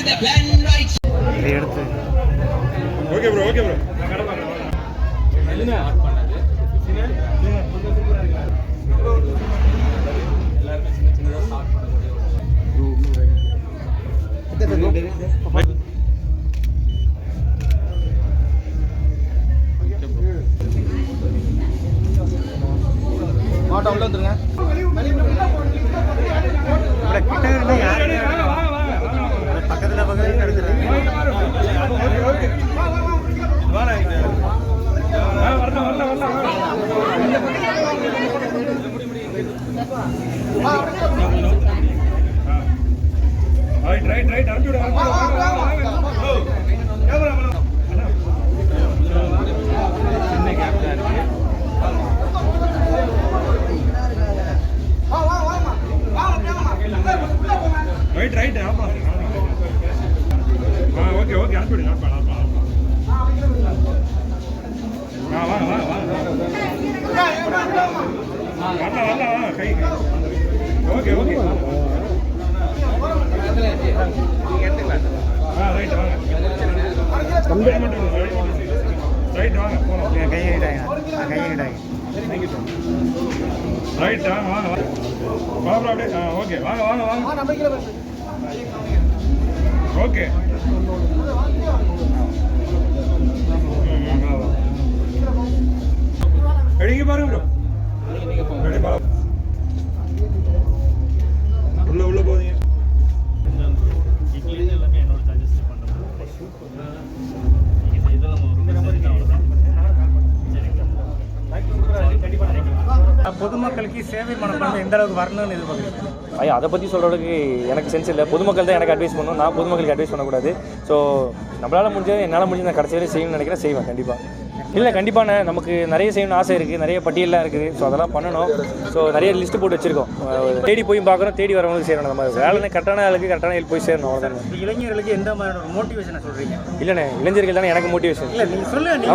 இதை எடுத்து okay bro okay உள்ள வந்துருங்க கிட்ட ரைட் ரைட் ரைட் அனுப்பி சின்ன அனுப்பி இருக்கு ரைட் ரைட் ஆமா ஓகே ஓகே அனுப்பி விடு ஓகே ஓகே ரைட் வாங்க போகலாம் கையை இடாங்க கையை இடாங்க ரைட் வாங்க வாங்க. பாபுரா அப்படியே ஓகே வாங்க வாங்க வாங்க ஓகே பொதுமக்களுக்கு சேவை மனப்பான்மை எந்த அளவுக்கு வரணும்னு எதிர்பார்க்குறீங்க? ஐயா அதை பற்றி சொல்கிறதுக்கு எனக்கு சென்ஸ் இல்லை. பொதுமக்கள் தான் எனக்கு அட்வைஸ் பண்ணணும். நான் பொதுமக்களுக்கு அட்வைஸ் பண்ணக்கூடாது. ஸோ நம்மளால் முடிஞ்சது என்னால் முடிஞ்சது நான் கடைசி வரை செய்யணும்னு நினைக்கிறேன். செய்வேன் கண்டிப்பாக இல்லை கண்டிப்பான நமக்கு நிறைய செய்யணும்னு ஆசை இருக்குது நிறைய பட்டியலாம் இருக்குது. ஸோ அதெல்லாம் பண்ணணும். ஸோ நிறைய லிஸ்ட்டு போட்டு வச்சுருக்கோம். தேடி போய் பார்க்குறோம் தேடி வரவங்களுக்கு சேரணும் நம்ம வேலை கரெக்டான ஆளுக்கு கரெக்டான ஆள் போய் சேரணும். அவ்வளோதானே இளைஞர்களுக்கு எந்த மாதிரியான மோட்டிவேஷனை சொல்றீங்க? இல்லைண்ணே இளைஞர்கள் தானே எனக்கு மோட்டிவேஷன் இல்ல நீங்க சொல்லுங்க நீங்க